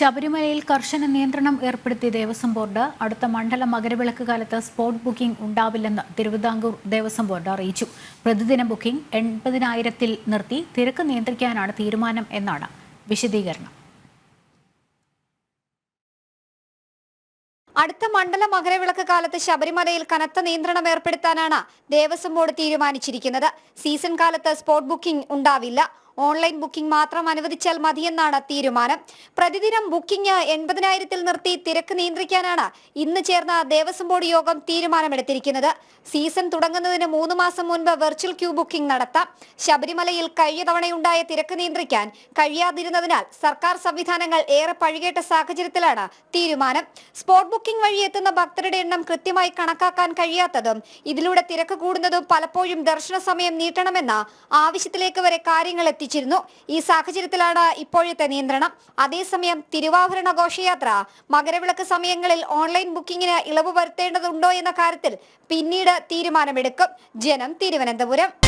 ശബരിമലയിൽ കർശന നിയന്ത്രണം ഏർപ്പെടുത്തിയ ദേവസ്വം ബോർഡ് അടുത്ത മണ്ഡല മകരവിളക്ക് കാലത്ത് സ്പോട്ട് ബുക്കിംഗ് ഉണ്ടാവില്ലെന്ന് തിരുവിതാംകൂർ ദേവസ്വം ബോർഡ് അറിയിച്ചു. പ്രതിദിന ബുക്കിംഗ് എൺപതിനായിരത്തിൽ നിർത്തി തിരക്ക് നിയന്ത്രിക്കാനാണ് തീരുമാനം എന്നാണ് വിശദീകരണം. അടുത്ത മണ്ഡല മകരവിളക്ക് കാലത്ത് ശബരിമലയിൽ കനത്ത നിയന്ത്രണം ഏർപ്പെടുത്താനാണ് ദേവസ്വം ബോർഡ് തീരുമാനിച്ചിരിക്കുന്നത്. സീസൺ കാലത്ത് സ്പോട്ട് ബുക്കിംഗ് ഉണ്ടാവില്ല. ഓൺലൈൻ ബുക്കിംഗ് മാത്രം അനുവദിച്ചാൽ മതിയെന്നാണ് തീരുമാനം. പ്രതിദിനം ബുക്കിംഗ് എൺപതിനായിരത്തിൽ നിർത്തി തിരക്ക് നിയന്ത്രിക്കാനാണ് ഇന്ന് ചേർന്ന ദേവസ്വം ബോർഡ് യോഗം തീരുമാനമെടുത്തിരിക്കുന്നത്. സീസൺ തുടങ്ങുന്നതിന് മൂന്ന് മാസം മുൻപ് വെർച്വൽ ക്യൂ ബുക്കിംഗ് നടത്താം. ശബരിമലയിൽ കഴിഞ്ഞ തവണയുണ്ടായ തിരക്ക് നിയന്ത്രിക്കാൻ കഴിയാതിരുന്നതിനാൽ സർക്കാർ സംവിധാനങ്ങൾ ഏറെ പഴികേട്ട സാഹചര്യത്തിലാണ് തീരുമാനം. സ്പോട്ട് ബുക്കിംഗ് വഴി എത്തുന്ന ഭക്തരുടെ എണ്ണം കൃത്യമായി കണക്കാക്കാൻ കഴിയാത്തതും ഇതിലൂടെ തിരക്ക് കൂടുന്നതും പലപ്പോഴും ദർശന സമയം നീട്ടണമെന്ന ആവശ്യത്തിലേക്ക് വരെ കാര്യങ്ങൾ എത്തിച്ചിരുന്നു ഈ സാഹചര്യത്തിലാണ് ഇപ്പോഴത്തെ നിയന്ത്രണം. അതേസമയം തിരുവാഭരണ ഘോഷയാത്ര മകരവിളക്ക് സമയങ്ങളിൽ ഓൺലൈൻ ബുക്കിംഗിന് ഇളവ് വരുത്തേണ്ടതുണ്ടോ എന്ന കാര്യത്തിൽ പിന്നീട് തീരുമാനമെടുക്കും. ജനം തിരുവനന്തപുരം.